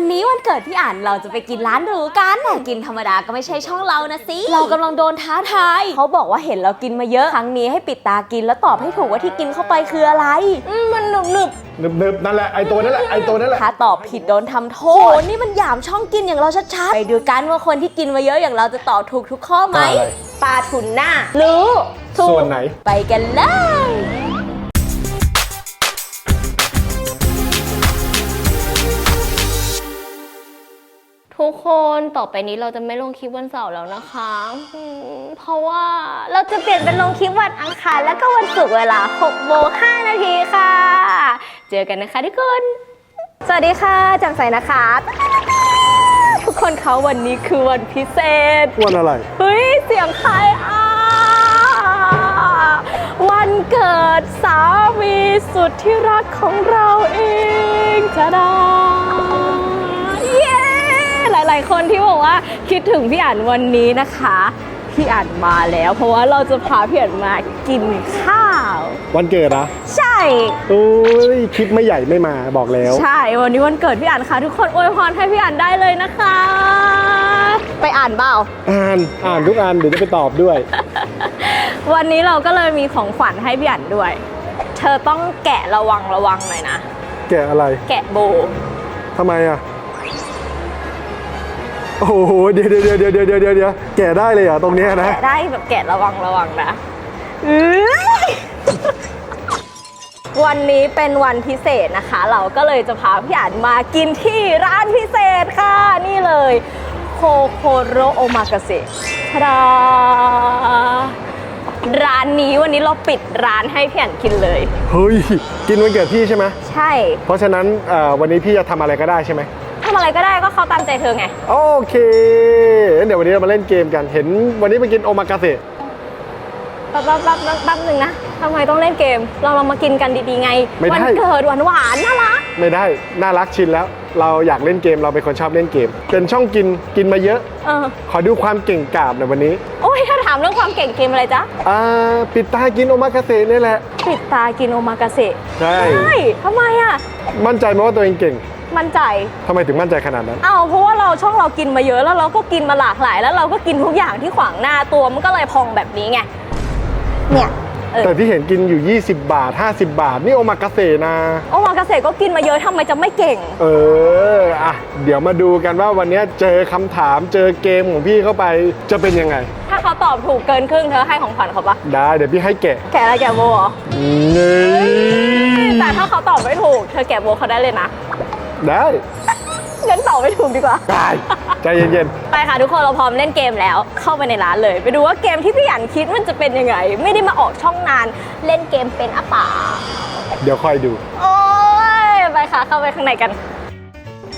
วันนี้วันเกิดพี่อ่านเราจะไปกินร้านหรูกันแต่กินธรรมดาก็ไม่ใช่ช่องเรานะสิเรากำลังโดนท้าทายเขาบอกว่าเห็นเรากินมาเยอะครั้งนี้ให้ปิดตากินแล้วตอบให้ถูกว่าที่กินเข้าไปคืออะไรอืมมันหนึบหนึบนึบๆนั่นแหละไอตัวนั่นแหละไอตัวนั่นแหละ ถ้าตอบผิดโดนทำโทษโหนี่มันหยามช่องกินอย่างเราชัดๆไปดูกันว่าคนที่กินมาเยอะอย่างเราจะตอบถูกทุกข้อไหมอะไร ปลาทุนหน้ารู้ถูกส่วนไหน ไปกันเลย ทุกคนต่อไปนี้เราจะไม่ลงคลิปวันเสาร์แล้วนะคะอืมเพราะว่าเราจะเปลี่ยนเป็นลงคลิปวันอังคารและก็วันศุกร์เวลา6โมง5นาทีค่ะ เจอกันนะคะทุกคน สวัสดีค่ะแจังใสนะคะ ทุกคนเขาวันนี้คือวันพิเศษ วันอะไร เฮ้ย เสียงใครอะ วันเกิดสามีสุดที่รักของเราเองจ้าดาเย้ หลายๆคนที่บอกว่าคิดถึงพี่อ่านวันนี้นะคะ พี่อ่านมาแล้ว เพราะว่าเราจะพาพี่อ่านมากินข้าว วันเกิดนะใช่โอ้ยคลิปไม่ใหญ่ไม่มาบอกแล้ว ใช่วันนี้วันเกิดพี่อ่านค่ะ ทุกคนอวยพรให้พี่อ่านได้เลยนะคะ ไปอ่านเปล่าอ่านอ่านทุกอันเดี๋ยวจะไปตอบด้วย วันนี้เราก็เลยมีของขวัญให้พี่อันด้วย เธอต้องแกะระวังระวังหน่อยนะ แกะอะไร แกะโบทำไมอะ โอ้โหเดี๋ยวเดี๋ยวเดี๋ยวเดี๋ยวเดี๋ยวเดี๋ยวเดี๋ยวแกะได้เลยเหรอะตรงเนี้ยนะ แกะได้แบบแกะระวังระวังนะอื้อวันนี้เป็นวันพิเศษนะคะ เราก็เลยจะพาพี่อันมากินที่ร้านพิเศษค่ะ นี่เลยโคโคโรโอมากาเสะทาดาร้านนี้วันนี้เราปิดร้านให้พี่อันกินเลย เฮ้ย กินวันเกิดพี่ใช่ไหมใช่ เพราะฉะนั้นเอ่อวันนี้พี่จะทำอะไรก็ได้ใช่ไหม ทำอะไรก็ได้ก็เขาตามใจเธอไง โอเคงั้นเดี๋ยววันนี้เรามาเล่นเกมกัน เห็นวันนี้ไปกินโอมากาเสะแป๊บแป๊บแป๊บแป๊บแป๊บหนึ่งนะทำไมต้องเล่นเกม เราเรามากินกันดีๆไง ไม่ได้ วัเกิดหวานหวานๆน่ารักไม่ได้ น่ารักชินแล้ว เราอยากเล่นเกม เราเป็นคนชอบเล่นเกม เป็นช่องกิน กินมาเยอะ เออขอดูความเก่งกาบหน่อยวันนี้ โอ้ยถ้าถามเรื่องความเก่งเกมอะไรจ๊ะอ่า ปิดตากินโอมากาเสะนี่แหละ ปิดตากินโอมากาเสะใช่ ใช่ทำไมอะ มั่นใจไหมว่าตัวเองเก่ง มั่นใจ ทำไมถึงมั่นใจขนาดนั้น เอาเพราะว่าเราช่องเรากินมาเยอะแล้วเราก็กินมาหลากหลาย แล้วเราก็กินทุกอย่างที่ขวางหน้าตัวมันก็เลยพองแบบนี้ไง เนี่ย เออ แต่ที่เห็นกินอยู่ 20 บาท 50 บาท นี่โอมากาเสะนะ โอมากาเสะก็กินมาเยอะทำไมจะไม่เก่ง เออ อะ เดี๋ยวมาดูกันว่าวันนี้เจอคำถามเจอเกมของพี่เข้าไปจะเป็นยังไง ถ้าเขาตอบถูกเกินครึ่งเธอให้ของขวัญเขาปะได้ เดี๋ยวพี่ให้แกะแกะอะไรแกะโบเหรอนี่แต่ถ้าเขาตอบไม่ถูก เธอแกะโบเขาได้เลยนะ ได้งั้นตอบไม่ถูกดีกว่า ได้ใจเย็นไปค่ะทุกคนเราพร้อมเล่นเกมแล้วเข้าไปในร้านเลย ไปดูว่าเกมที่พี่หยันคิดมันจะเป็นยังไง ไม่ได้มาออกช่องนานเล่นเกมเป็นอะป่า ๆ เดี๋ยวคอยดู โอ้ยไปค่ะเข้าไปข้างในกัน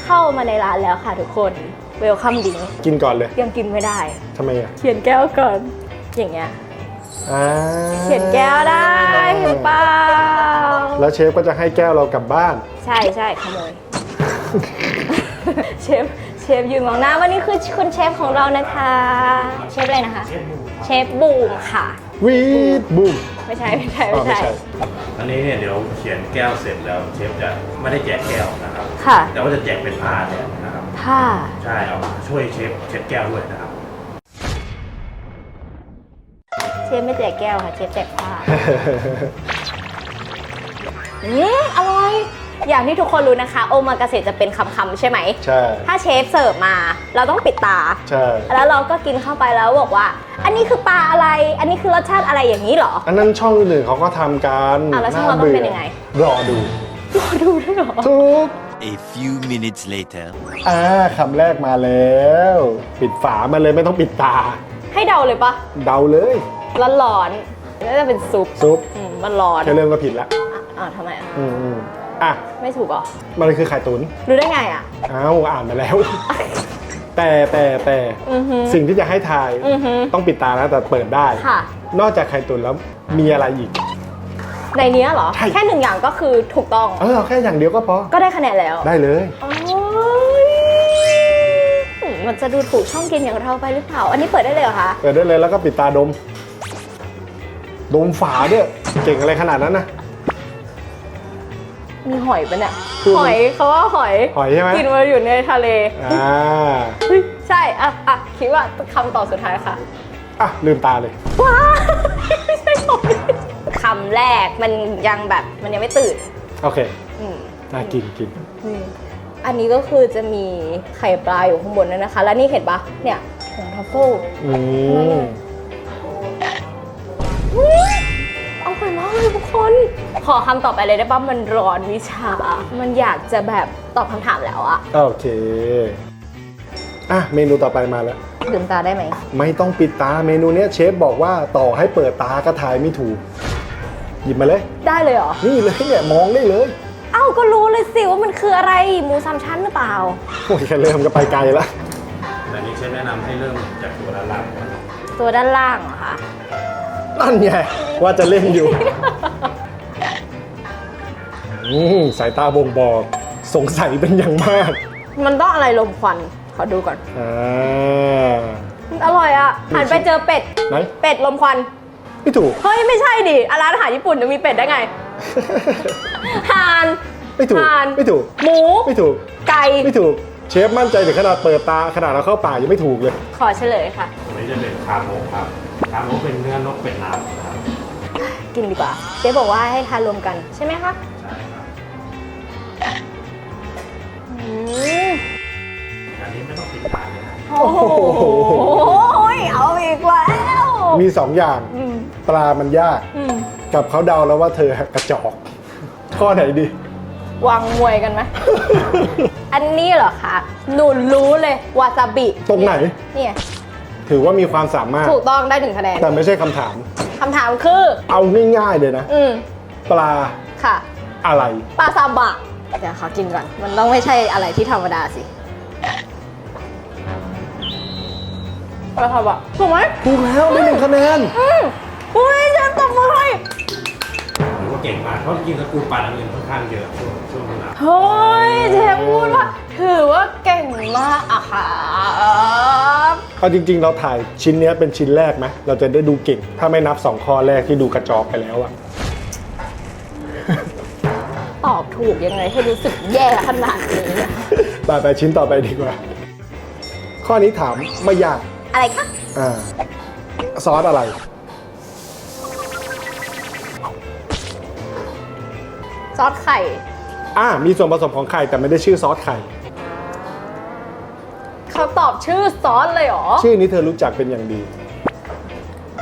เข้ามาในร้านแล้วค่ะทุกคนเวลคัมดิงกินก่อนเลยยังกินไม่ได้ ทำไมอะเขียนแก้วก่อน อย่างเงี้ยอ่าเขียนแก้วได้เห็นเปล่าแล้วเชฟก็จะให้แก้วเรากลับบ้าน ใช่ใช่ขโมย เชฟเชฟยืนมองหน้าว่านี่คือคุณเชฟของเรานะคะ เชฟอะไรนะคะ เชฟบูมค่ะ วีดบูมไม่ใช่ไม่ใช่อ๋อไม่ไม่ใช่ใช่ อันนี้เนี่ยเดี๋ยวเขียนแก้วเสร็จแล้วเชฟจะไม่ได้แจกแก้วนะครับ ค่ะ แต่ว่าจะแจกเป็นพาเนี่ยนะครับผ้าใช่เอามาช่วยเชฟเช็ดแก้วด้วยนะครับ เชฟไม่แจกแก้วค่ะ เชฟแจกผ้า อืมอร่อย อย่างที่ทุกคนรู้นะคะ โอมากาเสะจะเป็นคำๆใช่ไหม ใช่ ถ้าเชฟเสิร์ฟมา เราต้องปิดตา ใช่ แล้วเราก็กินเข้าไปแล้วบอกว่า อันนี้คือปลาอะไร อันนี้คือรสชาติอะไรอย่างนี้เหรอ อันนั้นช่องอื่นเขาก็ทำกันอะแล้วช่องเราต้องเป็นยังไง รอดู รอดูด้วยเหรอ ทุก A few minutes later. อ่าคำแรกมาแล้ว ปิดฝามาเลยไม่ต้องปิดตา ให้เดาเลยปะเดาเลย ร้อนๆน่าจะเป็นซุปซุป อืมมันร้อนแค่เริ่มก็ผิดละ อะทำไมอะ อืมอืม อะ ไม่ถูกเหรอ มันคือไข่ตุ๋นรู้ได้ไงอะ อ้าวอ่านมาแล้ว แต่แต่แต่อือฮึ สิ่งที่จะให้ทาย อือฮึต้องปิดตานะแต่เปิดได้ ค่ะ นอกจากไข่ตุ๋นแล้วมีอะไรอีก ในเนี้ยเหรอ ใช่ แค่หนึ่งอย่างก็คือถูกต้อง เออเอาแค่อย่างเดียวก็พอ ก็ได้คะแนนแล้วได้เลย โอ้ยมันจะดูถูกช่องกินอย่างเราไปหรือเปล่า อันนี้เปิดได้เลยเหรอคะ เปิดได้เลยแล้วก็ปิดตาดม ดมฝาด้วยเก่งอะไรขนาดนั้นนะ มีหอยปะเนี่ย คือหอยเขาว่าหอยหอยใช่ไหม กินมาอยู่ในทะเลอ่าเฮ้ยใช่อะอะคิดว่าคำตอบสุดท้ายค่ะ อะลืมตาเลย ว้าไม่ใช่หอยคำแรกมันยังแบบมันยังไม่ตื่นโอเคอืมน่ากินกินอืมอันนี้ก็คือจะมีไข่ปลาอยู่ข้างบนนั่นนะคะ แล้วนี่เห็นปะเนี่ยผงทัฟเฟิลอืม เลยทุกคน ขอคำต่อไปเลยได้ปะมันร้อนวิชา มันอยากจะแบบตอบคำถามแล้วอะโอเค อะ เมนูต่อไปมาแล้ว ลืมตาได้ไหม ไม่ต้องปิดตาเมนูเนี้ยเชฟบอกว่าต่อให้เปิดตาก็ทายไม่ถูก หยิบมาเลย ได้เลยเหรอ นี่เลยเนี่ยมองได้เลยเอ้าก็รู้เลยสิว่ามันคืออะไรหมูสามชั้นหรือเปล่า โอ้ยแค่เริ่มก็ไปไกลแล้วแต่นี้เชฟแนะนำให้เริ่มจากตัวด้านล่างก่อนตัวด้านล่างเหรอคะนั่นไง ว่าจะเล่นอยู่อืมสายตาบ่งบอกสงสัยเป็นอย่างมาก มันต้องอะไรลมควัน ขอดูก่อนอ่ามันอร่อยอะหันไปเจอเป็ด ไหนเป็ดลมควัน ไม่ถูก เฮ้ย ไม่ใช่ดิอะร้านอาหารญี่ปุ่นจะมีเป็ดได้ไงห่านไม่ถูกห่านไม่ถูก หมูไม่ถูก ไก่ไม่ถูก เชฟมั่นใจถึงขนาดเปิดตาขนาดเราเข้าป่ายังไม่ถูกเลย ขอเฉลยค่ะตัวนี้จะเป็นคาโมกครับ คาโมกเป็นเนื้อนกเป็ดน้ำนะครับ กินดีกว่าเจ๊บอกว่าให้ทานรวมกันใช่ไหมคะใช่ครับอืมอันนี้ไม่ต้องปิดตาเลยนะโอ้โห เอาอีกแล้วมีสองอย่างอืมปลามันยากอืมกับเขาเดาแล้วว่าเธอกระจอก ข้อไหนดี วางมวยกันไหม อันนี้เหรอคะ หนูรู้เลยวาซาบิ ตรงไหน เนี่ย ถือว่ามีความสามารถ ถูกต้องได้หนึ่งคะแนนแต่ไม่ใช่คำถาม คำถามคือ เอาง่ายๆเลยนะ อืมปลาค่ะ อะไร ปลาซาบะ เดี๋ยวขอกินก่อน มันต้องไม่ใช่อะไรที่ธรรมดาสิ ปลาซาบะถูกไหมถูกแล้วได้หนึ่งคะแนน อืมอุ้ยฉันตบมือให้ถือว่าเก่งมากเพราะจริงๆตระกูลปลาอันอื่นค่อนข้างเยอะช่วงช่วงหลังเฮ้ยเชฟพูดว่า ถือว่าเก่งมากอะค่ะ เอาจริง ๆ เราถ่ายชิ้นเนี้ยเป็นชิ้นแรกไหมเราจะได้ดูเก่ง ถ้าไม่นับสองข้อแรกที่ดูกระจอกไปแล้วอะตอบถูกยังไงให้รู้สึกแย่ขนาดนี้อะไปไปชิ้นต่อไปดีกว่า ข้อนี้ถามไม่ยาก อะไรคะอ่าซอสอะไร ซอสไข่ อ่ามีส่วนผสมของไข่แต่ไม่ได้ชื่อซอสไข่ เขาตอบชื่อซอสเลยเหรอ ชื่อนี้เธอรู้จักเป็นอย่างดี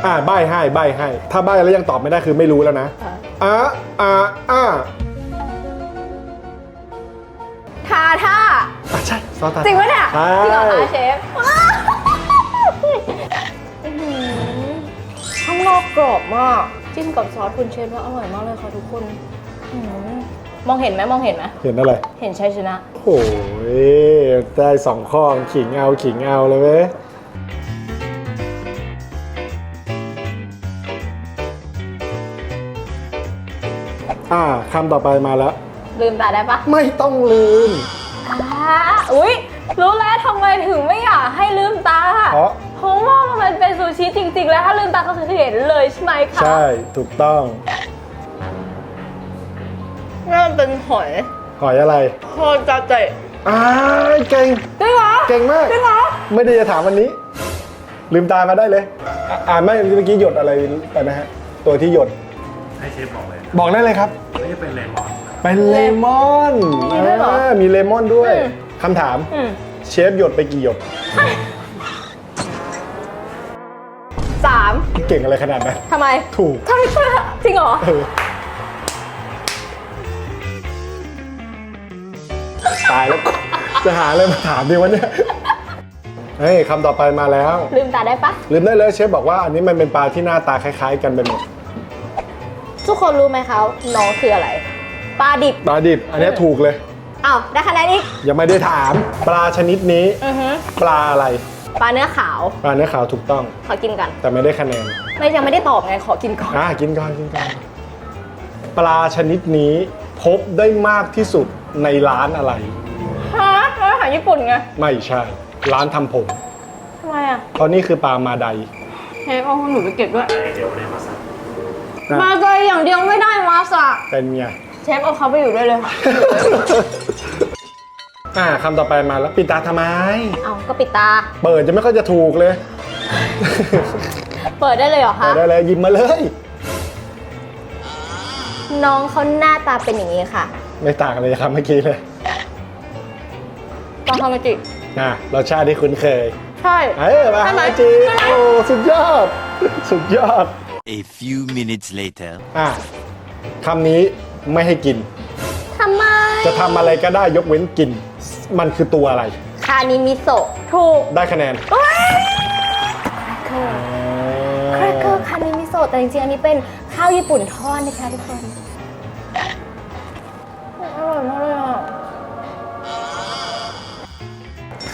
อ่าใบให้ใบให้ ถ้าใบแล้วยังตอบไม่ได้คือไม่รู้แล้วนะ อ่าอ่าอ่าทาท่าอะใช่ซอสตาจริงปะเนี่ยใช่จริงเหรอคะเชฟว้าวอื้อหือข้างนอกกรอบมาก จิ้มกับซอสคุณเชฟว่าอร่อยมากเลยค่ะทุกคนอื้อหือ มองเห็นไหมมองเห็นไหมเห็นอะไร เห็นชัยชนะ โอ้ยได้สองข้อขิงเอาขิงเอาเลยเว้ยอ่าคำต่อไปมาแล้ว ลืมตาได้ปะไม่ต้องลืมอ่าอุ้ยรู้แล้วทำไมถึงไม่อยากให้ลืมตาเพราะเพราะว่ามันเป็นซูชิจริง ๆ แล้วถ้าลืมตาก็คือเห็นเลยใช่ไหมคะใช่ถูกต้อง นั่นเป็นหอยหอยอะไรโคจาเจอ่าเก่งจริงเหรอเก่งมากจริงเหรอไม่ได้จะถามวันนี้ ลืมตามาได้เลยอะอ่านไม่เมื่อกี้หยดอะไรไปนะฮะ ตัวที่หยด ให้เชฟบอกเลยนะบอกได้เลยครับ ไม่ใช่เป็นเลมอนนะเป็นเลมอนมีด้วยเหรออ่ามีเลมอนด้วยอืม คำถาม อืมเชฟหยดไปกี่หยด สามเก่งอะไรขนาดนั้น ทำไมถูก ใช่ปะจริงเหรอ เออ ตายแล้ว จะหาอะไรมาถามดีวะเนี่ย เฮ้ยคำต่อไปมาแล้ว ลืมตาได้ปะ ลืมได้เลยเชฟบอกว่าอันนี้มันเป็นปลาที่หน้าตาคล้าย ๆ กันไปหมด ทุกคนรู้ไหมคะน้องคืออะไร ปลาดิบ ปลาดิบ อันนี้ถูกเลย อ้าวได้คะแนนอีก ยังไม่ได้ถาม ปลาชนิดนี้ อือฮึปลาอะไร ปลาเนื้อขาว ปลาเนื้อขาวถูกต้อง ขอกินกันแต่ไม่ได้คะแนน ไม่ยังไม่ได้ตอบไง ขอกินก่อน อะกินก่อนกินก่อน ปลาชนิดนี้พบได้มากที่สุด ในร้านอะไร ฮะร้านอาหารญี่ปุ่นไงไม่ใช่ ร้านทำผม ทำไมอะเพราะนี่คือปลามาไดเชฟเอาหนูไปเก็บด้วยเดี๋ยวได้มาสั่งนะมาใจอย่างเดียวไม่ได้มาสะเป็นไงชฟเอาเขาไปอยู่ด้วยเลยค่ะอ่าคำต่อไปมาแล้วปิดตาทำไม เอาก็ปิดตา เปิดจะไม่ค่อยจะถูกเลย เปิดได้เลยเหรอเปิคะ ดได้เลยหยิบมาเลย น้องเขาหน้าตาเป็นอย่างนี้ค่ะ ไม่ต่างกันเลยครับเมื่อกี้เลยตอนทำมาจิอะรสชาติที่คุ้นเคย ใช่ เอ้ยมาใช่ไหม จริงโอ้สุดยอด สุดยอด A few minutes later. อะคำนี้ไม่ให้กิน ทำไม จะทำอะไรก็ได้ยกเว้นกิน มันคือตัวอะไร คานิมิโซะถูกได้คะแนนเอ้ยแครกเกอร์คานิมิโซะแต่จริงๆ อันนี้เป็นข้าวญี่ปุ่นทอดนะคะทุกคน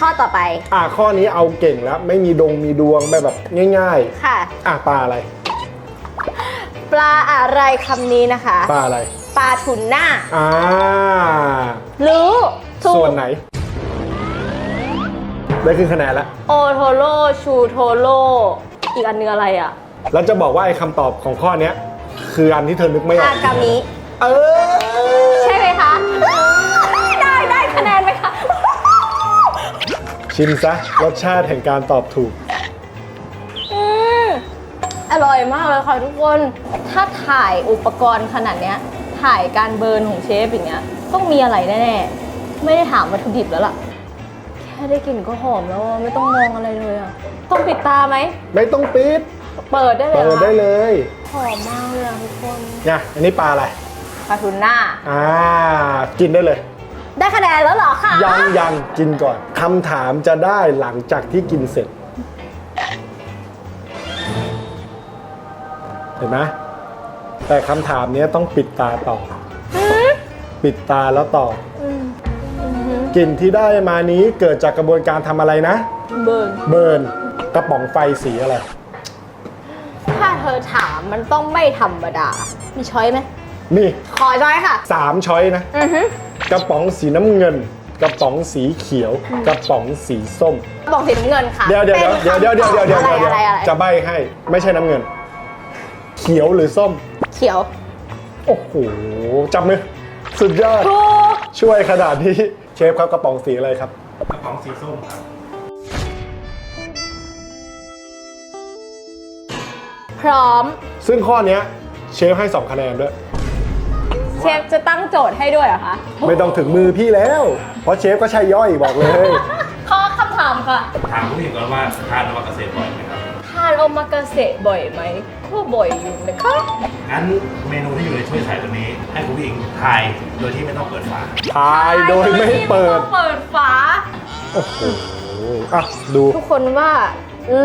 ข้อต่อไป อะข้อนี้เอาเก่งแล้ว ไม่มีดงมีดวงแบบแบบง่าย ค่ะ ๆ อะปลาอะไรปลาอะไรคำนี้นะคะ ปลาอะไร ปลาทูน่าอ่า รู้ถูกส่วนไหนได้ครึ่งคะแนนแล้ว โอโทโร่ชูโทโร่อีกอันเนื้ออะไรอะแล้วจะบอกว่าไอ้คำตอบของข้อเนี้ย คืออันที่เธอนึกไม่อออากกามิ เออ ใช่ไหมคะ ชิมซะ รสชาติแห่งการตอบถูก อืมอร่อยมากเลยค่ะทุกคน ถ้าถ่ายอุปกรณ์ขนาดเนี้ย ถ่ายการเบิร์นของเชฟอย่างเงี้ย ต้องมีอะไรแน่ๆ ไม่ได้ถามวัตถุดิบแล้วล่ะ แค่ได้กลิ่นก็หอมแล้วอะไม่ต้องมองอะไรเลยอะ ต้องปิดตาไหม ไม่ต้องปิด เปิดได้เลยเปิหรดอได้คะเลย หอมมากเลยอะทุกคนเนี่ยอันนี้ปลาอะไร ปลาทูน่า อ่า กินได้เลย ได้คะแนนแล้วเหรอคะ ยังยังกินก่อนคำถามจะได้หลังจากที่กินเสร็จ เห็นไหมแต่คำถามเนี้ยต้องปิดตาตอบอืมปิดตาแล้วตอบอืมอืมกลิ่นที่ได้มานี้เกิดจากกระบวนการทำอะไรนะ เบิร์นเบิร์นกระป๋องไฟสีอะไรถ้าเธอถามมันต้องไม่ธรรมดา มีช้อยไหมนี่ขอช้อยค่ะสามช้อยนะ อือฮึ กระป๋องสีน้ำเงิน กระป๋องสีเขียว กระป๋องสีส้ม บอกสีน้ำเงินค่ะเดี๋ยวเดี๋ยวป็นเดี๋ยวเดี๋ยวเดี๋ยวเดี๋ยวเดี๋ยวคำตอบเดี๋ยวอะไรอะไรอะไรจะใบให้ไม่ใช่น้ำเงิน เขียวหรือส้ม เขียวโอ้โหจับมือสุดยอด ถูกช่วยขนาดนี้เชฟครับกระป๋องสีอะไรครับ กระป๋องสีส้มครับ พร้อม ซึ่งข้อเนี้ยเชฟให้ 2 คะแนนด้วย เชฟจะตั้งโจทย์ให้ด้วยเหรอคะไม่ต้องถึงมือพี่แล้ว เพราะเชฟก็ใช่ย่อยบอกเลย ข้อคำถามค่ะ ถามผู้หญิงก่อนว่าทานนวัตเกษตรบ่อยไหมครับ ทานโอมากาเสะบ่อยไหมก็บ่อยอยู่นะคะงั้นเมนูที่อยู่ในถ้วยใส่ตัวนี้ ให้คุณผู้หญิงทายโดยที่ไม่ต้องเปิดฝาทายโดยไม่เปิด เปิดฝา โอ้โหอะดู ทุกคนว่า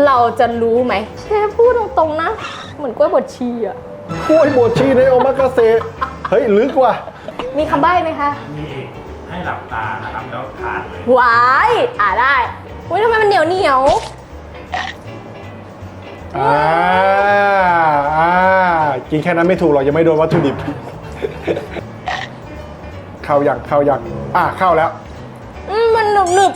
เราจะรู้ไหมเชฟพูดตรงๆนะ เหมือนกล้วยบดชีอะ กล้วยบดชีในโอมากาเสะเฮ้ยลึกว่ะมีคำใบ้ไหมคะมีอีกให้หลับตานะครับแล้วทานเลยหวายอ่าได้อุ้ยทำไมมันเหนียวเหนียวอ่าอ่ากินแค่นั้นไม่ถูกหรอกยังไม่โดนวัตถุดิบ เข้ายังเข้ายังอะเข้าแล้วอืมมันหนึบหนึบ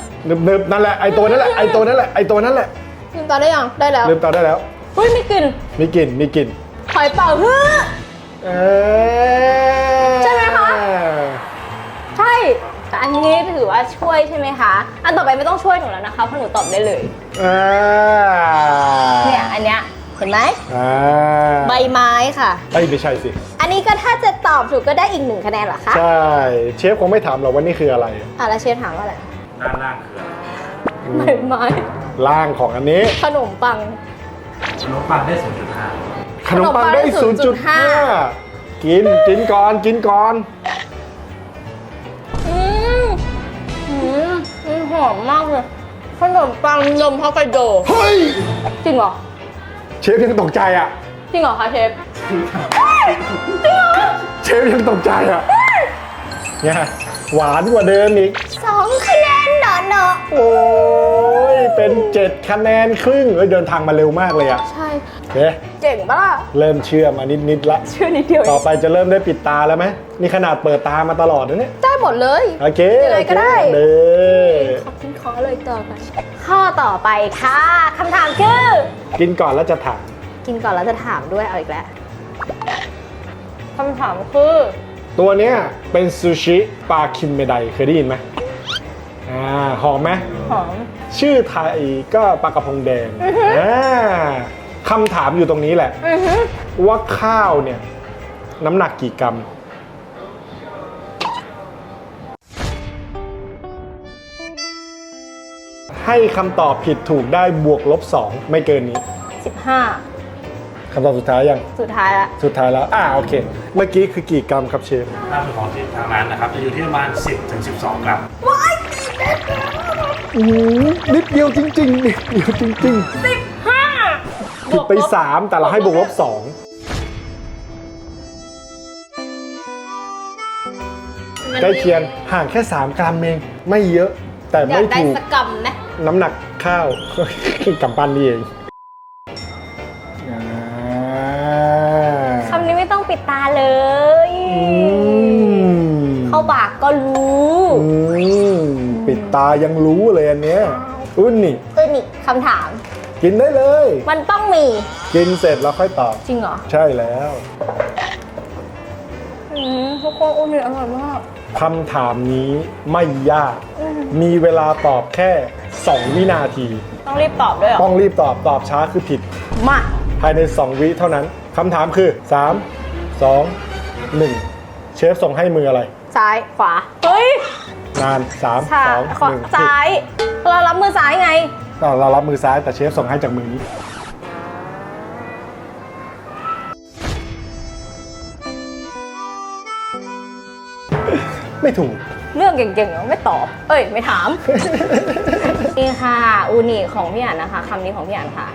นึบๆนั่นแหละไอตัวนั่นแหละไอตัวนั่นแหละไอตัวนั่นแหละลืมตาได้ยังได้แล้วลืมตาได้แล้วเฮ้ยมีกลิ่นมีกลิ่นมีกลิ่น หอยเป่าเฮ้อเอใช่ไหมคะ ใช่แต่อันนี้ถือว่าช่วยใช่ไหมคะ อันต่อไปไม่ต้องช่วยหนูแล้วนะคะเพราะหนูตอบได้เลยอ่าเนี่ยอันเนี้ยเห็นไหมอ่าใบไม้ค่ะ เอ้ยไม่ใช่สิ อันนี้ก็ถ้าจะตอบถูกก็ได้อีกหนึ่งคะแนนเหรอคะใช่ เชฟคงไม่ถามหรอกว่านี่คืออะไร อะแล้วเชฟถามว่าอะไรด้านล่างคืออะไรใบไม้ล่างของอันนี้ ขนมปังขนมปังได้ 0.5 ขนมปังได้ขนมปังได้ 0.5 กินกินก่อนกินก่อน อืมอืมอืมหอมมากเลย ขนมปังนมฮอกไกโด เฮ้ย จริงเหรอ เชฟยังตกใจอะ จริงเหรอคะเชฟ เชฟยังตกใจอะเนี่ยหวานกว่าเดิมอีก สองคะแนนเนาะเนาะโอ้ย เป็น 7 คะแนนครึ่งเอ้ยเดินทางมาเร็วมากเลยอะใช่เอ๊ะเจ๋งปะล่ะเริ่มเชื่อมานิดๆละชื่อนิดเดียวเอต่องไปจะเริ่มได้ปิดตาแล้วไหมนี่ขนาดเปิดตามาตลอดนะเนี่ย ได้หมดเลย โอเคยังไงก็ได้ โอเคเด้ขอบคุณขอเลยต่อไปข้อต่อไปค่ะคำถามคือ กินก่อนแล้วจะถาม กินก่อนแล้วจะถามด้วยเอาอีกแล้ว คำถามคือ ตัวเนี้ยเป็นซูชิปลาคินเมไดเคยได้ยินไหม อ่าหอมไหมหอม ชื่อไทยก็ปลากระพงแดงอ่าคำถามอยู่ตรงนี้แหละ อือหือว่าข้าวเนี่ย น้ำหนักกี่กรัม ให้คำตอบผิดถูกได้บวกลบ 2 ไม่เกินนี้สิบห้าคำตอบสุดท้ายยัง สุดท้ายละ สุดท้ายแล้ว อ่าโอเค เมื่อกี้คือกี่กรัมครับเชฟ ถ้าเป็นของทางร้านนะครับ จะอยู่ที่ประมาณ 10ถึง12 กรัม อืมนิดเดียวจริงๆนิดเดียวจริงๆห้าผิดไป 3 แต่เราให้บวกลบ2ใกล้เคียงห่างแค่ 3 กรัมเอง ไม่เยอะแต่อยาไม่กได้ถูกสกกรรมไหมน้ำหนักข้าว กำปั้นนี่เอง ตายังรู้เลยอันเนี้ยอุ้นนี่เออนี่คำถาม กินได้เลย มันต้องมี กินเสร็จแล้วค่อยตอบ จริงเหรอใช่แล้วอืมทุกคนอุ้มนี่อร่อยมากคำถามนี้ไม่ยาก มีเวลาตอบแค่ 2 วินาที ต้องรีบตอบด้วยเหรอ ต้องรีบตอบตอบช้าคือผิด มา ภายใน 2 วิเท่านั้นคำถามคือ 3 2 1 เชฟส่งให้มืออะไร ซ้ายขวา เฮ้ย นาน3ซ้าย2ขวา1ซ้าย เรารับมือซ้ายไงเรารับมือซ้ายแต่เชฟส่งให้จากมือนี้ไม่ถูก เรื่องเก่งๆไม่ตอบ เอ้ย ไม่ถาม นี่ค่ะ อูนิของพี่อ่านนะคะคำนี้ของพี่อ่านค่ะ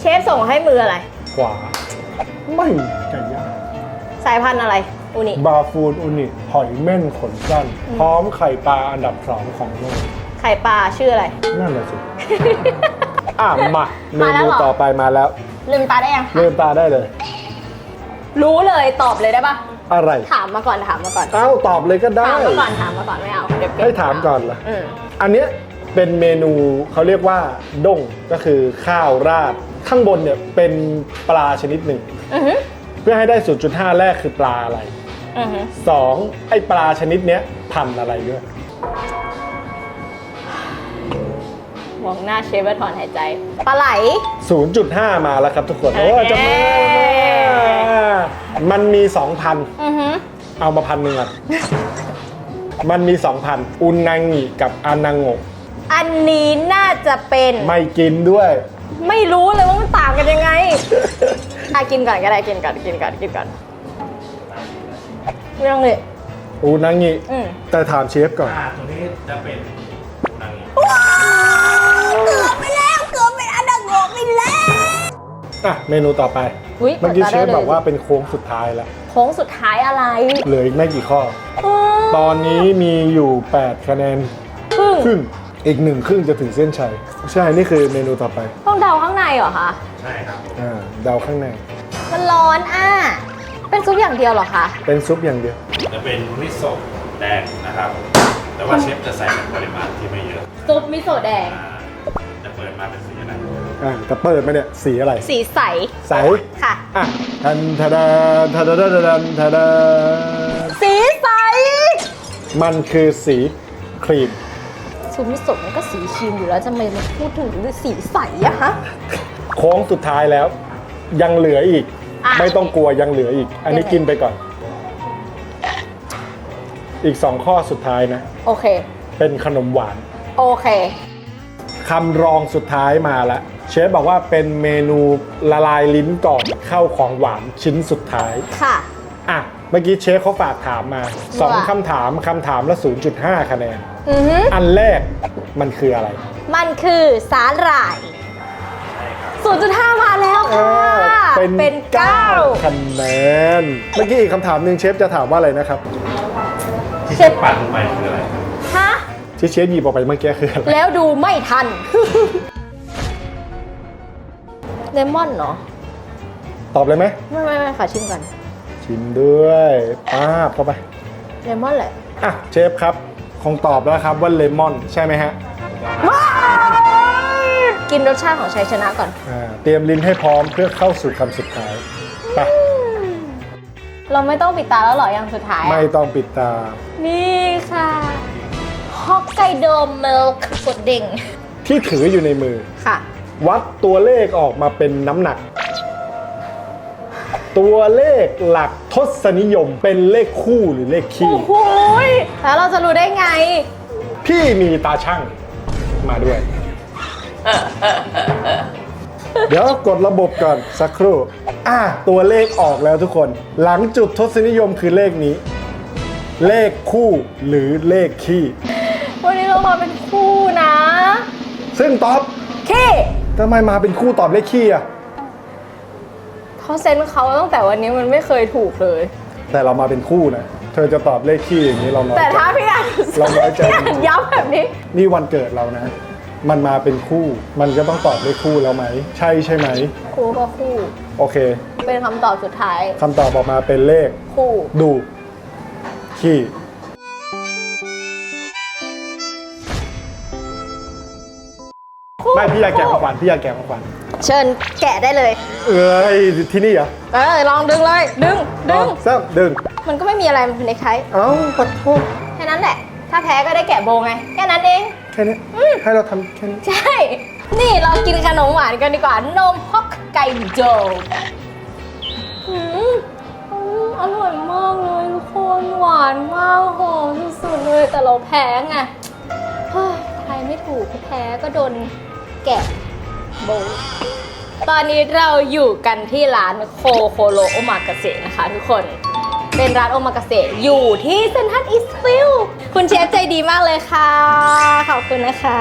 เชฟส่งให้มืออะไร ขวา ไม่ไก่ย่างสายพันธุ์อะไร อูนิบาฟูนอุนิหอยเม่นขนสั้น พร้อมไข่ปลาอันดับสองของโลกไข่ปลาชื่ออะไร นั่นแหละสิ อะมาเมมาแล้วนูเหรอ ต่อไปมาแล้วลืมตาได้ยังคะเริ่มตาได้เลย รู้เลยตอบเลยได้ปะอะไรถามมาก่อนถามมาก่อน เอ้าตอบเลยก็ได้ ถามมาก่อนถามมาก่อนไม่เอาเดี๋ยวเปลี่ยนให้ถามก่อนเหรอ อืมอันเนี้ยเป็นเมนูเขาเรียกว่าด้งก็คือข้าวราด ข้างบนเนี่ยเป็นปลาชนิดหนึ่ง อือหือเพื่อให้ได้ 0.5 แรกคือปลาอะไร อือหือ 2. ไอปลาชนิดเนี้ยพันธุ์อะไรด้วย มองหน้าเชฟแล้วถอนหายใจ ปลาไหล 0.5 มาแล้วครับทุกคน โอโอ้เคจะมามันมี2,000อือหือเอามาพันหนึ่งอะมันมี 2,000 อุนนางงิกับอานังโงะอันนี้น่าจะเป็น ไม่กินด้วย ไม่รู้เลยว่ามันต่างกันยังไง อะกินก่อนก็ได้กินก่อนกินก่อนกินก่อน ไม่ต้องเลยอูนางิอืมแต่ถามเชฟก่อน อ่าตัวนี้จะเป็นปูนังเกือบไปแล้วเกือบเป็นอันดังโงไปแล้ว อะ เมนูต่อไป อุ๊ยเมื่อกี้ปิดเชตาฟได้ลยบอกว่าเป็นโค้งสุดท้ายแล้ว โค้งสุดท้ายอะไรเหลืออีกไม่กี่ข้ออืมตอนนี้มีอยู่ 8 คะแนนครึ่งครึ่ง อีกหนึ่งครึ่งจะถึงเส้นชัย ใช่ นี่คือเมนูต่อไป ต้องเดาข้างในเหรอคะ ใช่ครับ อ่าเดาข้างใน มันร้อนอะ เป็นซุปอย่างเดียวเหรอคะ เป็นซุปอย่างเดียว จะเป็นมิโซะแดงนะครับ แต่ว่าเชฟจะใส่ในปริมาณที่ไม่เยอะซุปมิโซะแดง อ่าจะเปิดมาเป็นสีอะไรอ่าแต่เปิดมาเนี่ยสีอะไร สีใส ใส ค่ะ อะทันทะดานทะดานทะดานทะดานสีใส มันคือสีครีม ซุปมิโซะมันก็สีครีมอยู่แล้วจะมาพูดถึงสีใสอะฮะ โค้งสุดท้ายแล้ว ยังเหลืออีกอ่ะ ไม่ต้องกลัวยังเหลืออีก อันนี้ยังไง กินไปก่อน อีกสองข้อสุดท้ายนะ โอเค เป็นขนมหวานโอเค คำรองสุดท้ายมาแล้วเชฟบอกว่าเป็นเมนูละลายลิ้นก่อนเข้าของหวานชิ้นสุดท้าย ค่ะ อะ เมื่อกี้เชฟเขาฝากถามมาสองว่า คำถามคำถามละ 0.5 คะแนน อือหืออันแรกมันคืออะไร มันคือสาหร่าย 0.5 มาแล้วเอค่ะอเป็นเป็น9คะแนน เมื่อกี้อีกคำถามหนึ่งเชฟจะถามว่าอะไรนะครับ ที่เชฟปั่นลงไปคืออะไร9ฮะที่เชฟหยิบออกไปเมื่อกี้คืออะไร แล้วดูไม่ทัน เลมอนเนาะตอบเลยไหมไม่ไม่ไม่ขอชิมก่อนชิมด้วยป้าบเข้าไป เลมอนแหละ อะเชฟครับ คงตอบแล้วครับว่าเลมอนใช่ไหมฮะ กินรสชาติของชัยชนะก่อน อ่าเตรียมลิ้นให้พร้อมเพื่อเข้าสู่คำสุดท้ายไปเราไม่ต้องปิดตาแล้วเหรออย่างสุดท้ายอะไม่ต้องปิดตา นี่ค่ะฮอกไกโดมิลค์กดดิ่งที่ถืออยู่ในมือ ค่ะ วัดตัวเลขออกมาเป็นน้ำหนัก ตัวเลขหลักทศนิยมเป็นเลขคู่หรือเลขคี่ โอ้โหยแล้วเราจะรู้ได้ไง พี่มีตาช่างมาด้วย เดี๋ยวกดระบบก่อนสักครู่ อะตัวเลขออกแล้วทุกคน หลังจุดทศนิยมคือเลขนี้ เลขคู่หรือเลขคี่วันนี้เรามาเป็นคู่นะซึ่งตอบเคทำไมมาเป็นคู่ตอบเลขคี่อะ เขาเซนเขาตั้งแต่วันนี้มันไม่เคยถูกเลย แต่เรามาเป็นคู่นะ เธอจะตอบเลขคี่อย่างนี้เราน้อยแต่ใจ ถ้าพี่อ่านเราน้อยใจ พี่อ่านย้ำแบบนี้ นี่วันเกิดเรานะ มันมาเป็นคู่ มันก็ต้องตอบเลขคู่แล้วไหม ใช่ใช่ไหม คู่ก็คู่ โอเคเป็นคำตอบสุดท้ายคำตอบออกมาเป็นเลข คู่ดูขี้ไม่พี่อยากแกะของขวัญพี่อยากแกะของขวัญเชิญแกะได้เลยเอ้ยที่นี่เหรอเออลองดึงเลย ดึงดึง ซ้ำดึง มันก็ไม่มีอะไรมันเป็นเน็กไท เอ้าปัดโทษ แค่นั้นแหละ ถ้าแพ้ก็ได้แกะโบไง แค่นั้นเองแค่นี้ให้เราทำแค่นี้ใช่ นี่เรากินขนมหวานกันดีกว่า นมฮอกไกโดอืมอืมอร่อยมากเลยทุกคนหวานมากหอมสุดๆเลยแต่เราแพ้ไงเฮ้ยใครไม่ถูกแพ้ก็โดนแกะโบตอนนี้เราอยู่กันที่ร้านโคโคโรโอมากาเสะนะคะทุกคน เป็นร้านโอมากาเสะอยู่ที่เซนทรัลอีสต์ฟิลด์คุณเชฟใจดีมากเลยค่ะข อบคุณนะคะ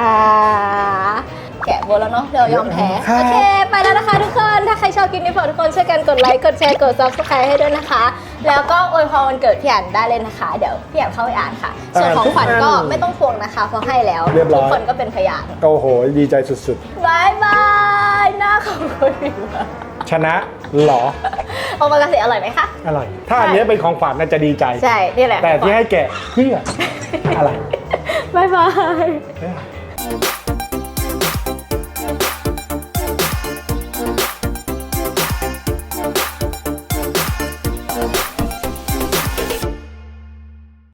แกะโบแล้วเนาะเดี๋ยวยอมแพ้ โอเค ไปแล้วนะคะทุกคน ถ้าใครชอบคลิปนี้ฝากทุกคนช่วยกันกดไลค์ กดแชร์ กด subscribe ให้ด้วยนะคะ แล้วก็อวยพรวันเกิดพี่อันได้เลยนะคะ เดี๋ยวพี่อันเข้าไปอ่านค่ะ ส่วนของขวัญก็ไม่ต้องพวงนะคะ เพราะให้แล้วเรียบร้อย ทุกคนก็เป็นพยานโอ้โห ดีใจสุดบายบายหน้าของคุณดีมากๆชนะเหรอ โอมากาเสะอร่อยไหมคะ อร่อย ถ้าอันนี้เป็นของขวัญน่าจะดีใจ ใช่ นี่แหละแต่ที่ให้แกะเพื่ออะไร 拜拜。